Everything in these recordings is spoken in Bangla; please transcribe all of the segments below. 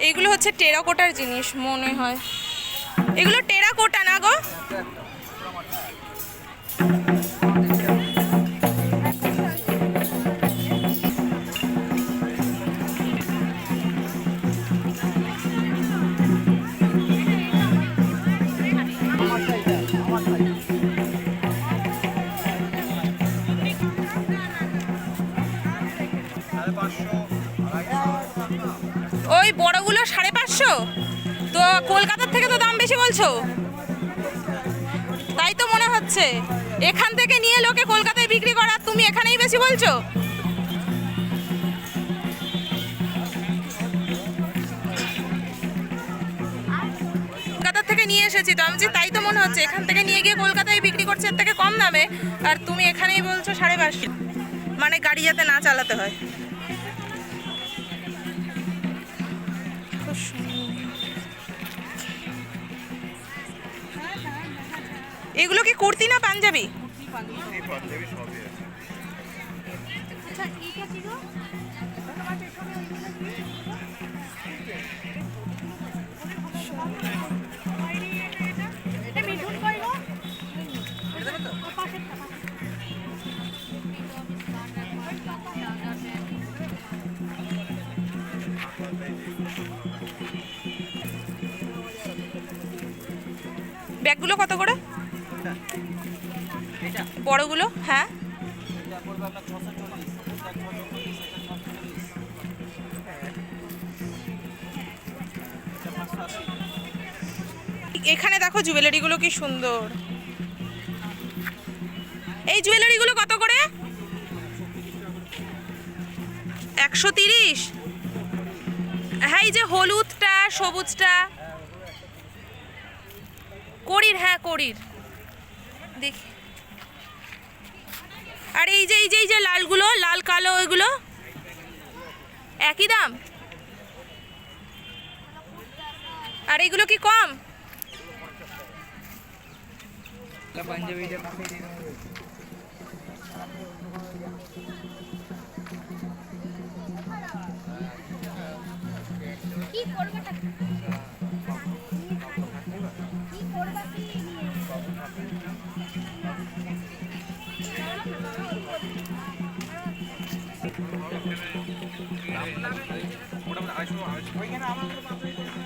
এইগুলো হচ্ছে টেরাকোটার জিনিস মনে হয়। এগুলো টেরাকোটা না গো? ওই বড়গুলো সাড়ে পাঁচশো? তো কলকাতার থেকে তো দাম বেশি বলছো? তাই তো মনে হচ্ছে। এখান থেকে নিয়ে লোকে কলকাতায় বিক্রি করার তুমি এখানেই বেশি বলছো? কলকাতার থেকে নিয়ে এসেছি তো। আমি তাই তো মনে হচ্ছে। এখান থেকে নিয়ে গিয়ে কলকাতায় বিক্রি করছে এর থেকে কম দামে। আর তুমি এখানেই বলছো সাড়ে পাঁচশো। মানে গাড়ি যাতে না চালাতে হয়। এগুলো কি কুর্তি না পাঞ্জাবি? ব্যাগগুলো কত করে? বড়গুলো হ্যাঁ। এখানে দেখো জুয়েলারিগুলো কি সুন্দর। এই জুয়েলারিগুলো কত করে? একশো তিরিশ। হ্যাঁ এই যে হলুদটা, সবুজটা। করির হ্যাঁ করির। দেখি। আর এই যে এই যে এই যে লালগুলো, লাল, কালো, ওইগুলো? একই দাম? আর এইগুলো কি কম? কি So I was 拿吧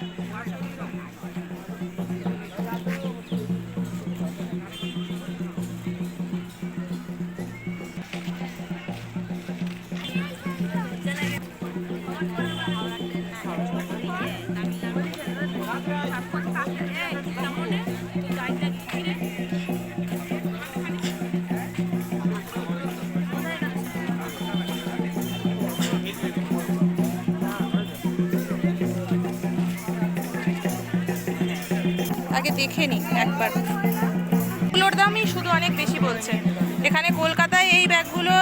আগে দেখে নিই একবার। এগুলোর দামই শুধু অনেক বেশি বলছে। এখানে কলকাতায় এই ব্যাগগুলো